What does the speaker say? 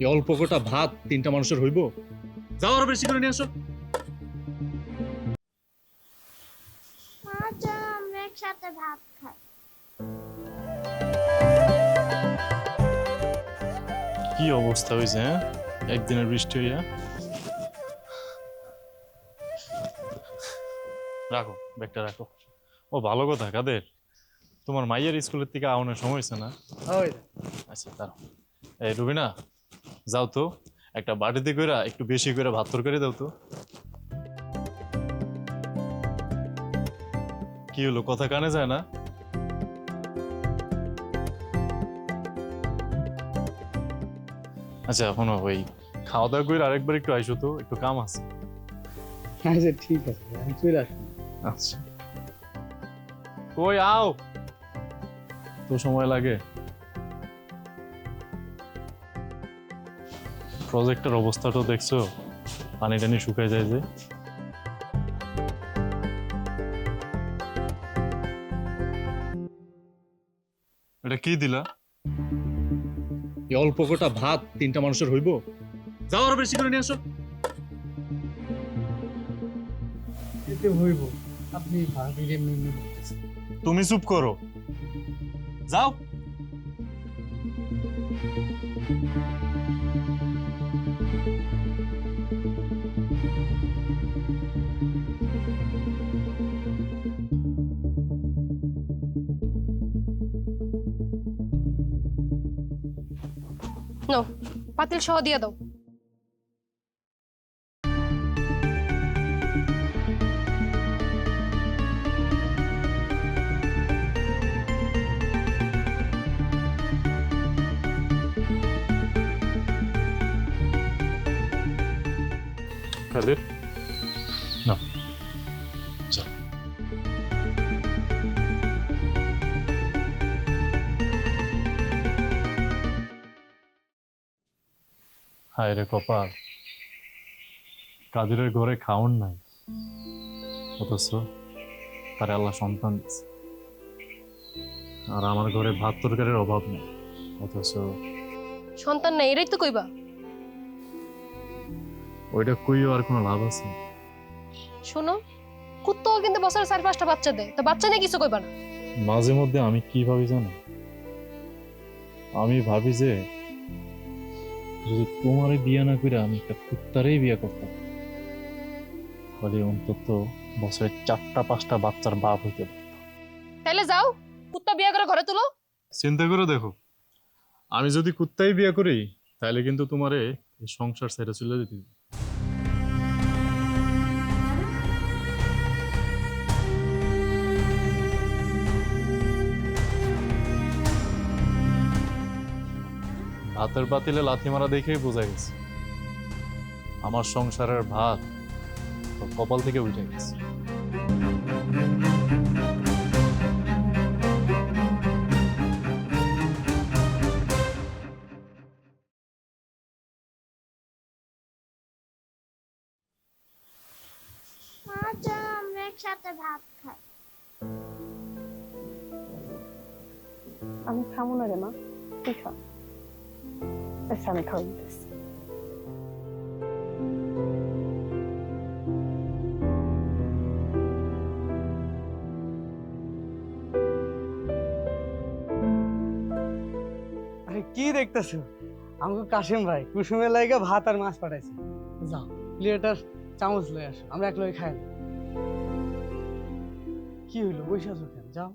এই অল্প কটা ভাত তিনটা মানুষের হইব? যাও আরও বেশি করে নিয়ে আসো। একসাথে ভাত খাই। কি অবস্থা হয়েছে হ্যাঁ? একদিনের বৃষ্টি হইয়া? রাখো ব্যাগটা রাখো। ও ভালো কথা কাদের? তোমার মাইয়ের স্কুলের থেকে আউনের সময় হয়েছে না? আচ্ছা দাঁড়াও। এই রুবিনা যাও তো একটা বাটিতে কইরা একটু বেশি করে ভাত তরকারি দাও তো। কি হলো কথা কানে যায় না? আচ্ছা শোনো ওই খাওয়া দাওয়া করে আরেকবার একটু আইসো তো একটু কাম আছে। আচ্ছা ঠিক আছে আমি চলে আসব আচ্ছা। কই আও? তো সময় লাগে। প্রজেক্টের অবস্থাটা দেখছ? পানি টানি শুকায় যায় যে। এটা কি দিলা? এই অল্প কটা ভাত তিনটা মানুষের হইব। যাও আরও বেশি করে নিয়ে আসো। এতে হইব। আপনি এমনি বলতেছেন। তুমি চুপ করো। যাও। নো পাতিল সহ দিয়ে দাও কাদের হায় রে কপাল। কাদিরের ঘরে খাওন নাই অথচ তার আল্লাহ সন্তান দিছে আর আমার ঘরে ভাত তরকারির অভাব নেই অথচ সন্তান নাই এটাই তো কইবা। ওইটা কইও আর কোনো লাভ আছে? শোনো কুত্তাও কিন্তু বছরে চার পাঁচটা বাচ্চা দেয় তো বাচ্চা নিয়ে কিছু কইবা না। মাঝে মধ্যে আমি কি ভাবি জানো? আমি ভাবি যে যদি তোমারে বিয়া না করে আমি একটা কুত্তারেই বিয়া করতাম ফলে অন্তত বছরে চারটা পাঁচটা বাচ্চার বাপ হইতে তাহলে যাও কুত্তা বিয়া করে ঘরে তুলো। চিন্তা করে দেখো। আমি যদি কুত্তাই বিয়া করি তাহলে কিন্তু তোমারে এই সংসার ছেড়ে চলে যেতে হবে। ভাতের পাতিলে লাথি মারা দেখেই বোঝা গেছে। আমার সংসারের ভাত কপাল থেকে উঠে গেছে। মা চল আমরা একসাথে ভাত খাই। আমি খাব না রে মা তুই খা। খাওয়া দিতেছি আরে, কি দেখতেছো? আমাকে কাশিম ভাই, কুসুমের লাইগা ভাত আর মাছ পাঠাইছে। যাও, প্লেটার চামচ লয়ে আসো, আমরা এক লগে খাই। কি হইল? বসে কেন? যাও।